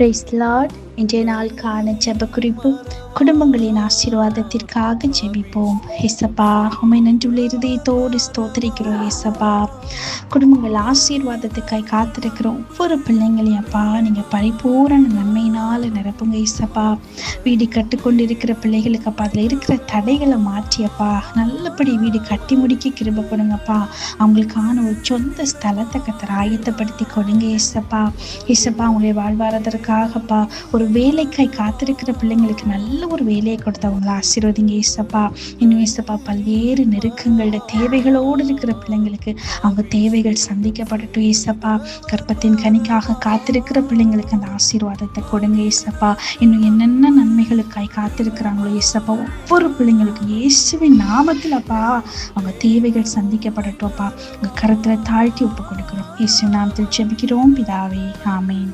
Price Lord இன்றைய நாளுக்கான ஜெப குறிப்பு குடும்பங்களின் ஆசீர்வாதத்திற்காக ஜெபிப்போம். ஹெசபா உமை நன்றுள்ள இருதயத்தோடு ஸ்தோத்தரிக்கிறோம் ஹெசபா குடும்பங்கள் ஆசீர்வாதத்துக்காய் காத்திருக்கிற ஒவ்வொரு பிள்ளைங்களையும் அப்பா நீங்கள் பரிபூரண நன்மையினால் நிரப்புங்க ஹெசபா வீடு கட்டுக்கொண்டிருக்கிற பிள்ளைகளுக்கு அப்பா அதில் இருக்கிற தடைகளை மாற்றியப்பா நல்லபடி வீடு கட்டி முடிக்க கிருப கொடுங்கப்பா அவங்களுக்கான ஒரு சொந்த ஸ்தலத்தை கத்தர் ஆயத்தப்படுத்தி கொடுங்க ஏசப்பா. ஏசப்பா அவங்களுடைய வாழ்வாரதற்காகப்பா ஒரு வேலைக்காய் காத்திருக்கிற பிள்ளைங்களுக்கு நல்ல ஒரு வேலையை கொடுத்து அவங்கள ஆசீர்வதிங்க ஏசப்பா இன்னும் ஏசப்பா பல்வேறு நெருக்கங்களோட தேவைகளோடு இருக்கிற பிள்ளைங்களுக்கு அவங்க தேவைகள் சந்திக்கப்படட்டும் ஏசப்பா கர்ப்பத்தின் கனிக்காக காத்திருக்கிற பிள்ளைங்களுக்கு அந்த ஆசீர்வாதத்தை கொடுங்க ஏசப்பா இன்னும் என்னென்ன நன்மைகளுக்காய் காத்திருக்கிறாங்களோ ஏசப்பா ஒவ்வொரு பிள்ளைங்களுக்கும் இயேசுவின் நாமத்தில் அப்பா அவங்க தேவைகள் சந்திக்கப்படட்டும் அப்பா உங்கள் கருத்தில் தாழ்த்தி ஒப்பு கொடுக்கணும் இயேசு நாமத்தில் ஜெபிக்கிறோம். பிதாவே ஆமேன்.